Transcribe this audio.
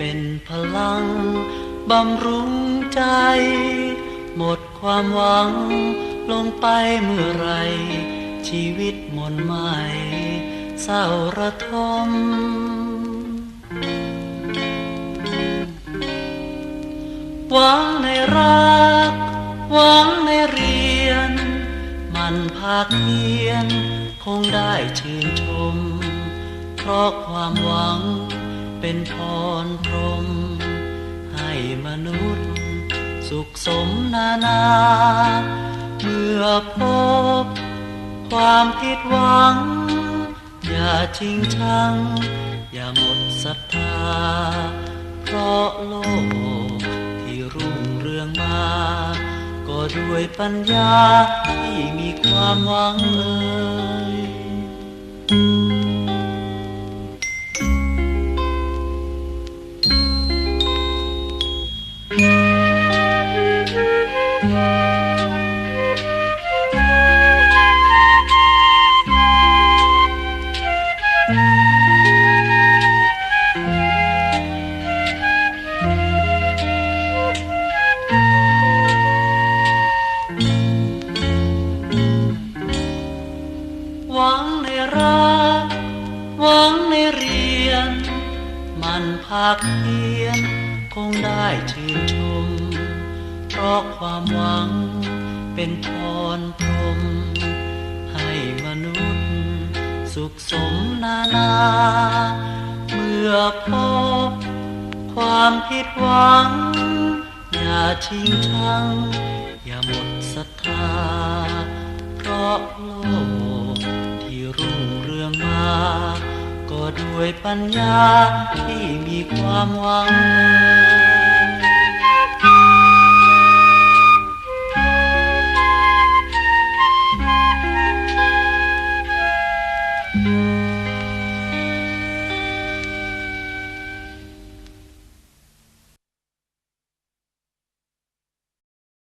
ป็นพลังบำรุงใจ หมดความหวังลงไปเมื่อไร ชีวิตหมนใหม่เศร้าระทม หวังในรัก หวังในเรียน มันภาคเพียน คงได้ชื่นชม เพราะความหวัง เป็นพรพรม ให้มนุษย์ สุขสมนานา เมื่อพบ ความผิดหวัง อย่าชิงชัง อย่าหมดศรัทธา เพราะโลกที่รุ่งเรืองมา ก็ด้วยปัญญาที่มีความหวังเอ่ยหวั งในรักหวังในเรียนมันภาคเพียน งได้ชื่นชม เพราะความหวังเป็นพรพรม ให้มนุษย์สุขสมนานา เมื่อพบความผิดหวัง อย่าชิงชัง อย่าหมดศรัทธา เพราะโลกที่รุ่งเรืองมา ก็ด้วยปัญญาที่มีความหวังเอ่ย Mm-hmm.